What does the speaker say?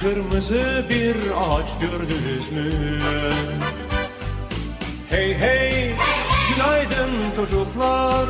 kırmızı bir ağaç gördünüz mü? Hey hey günaydın çocuklar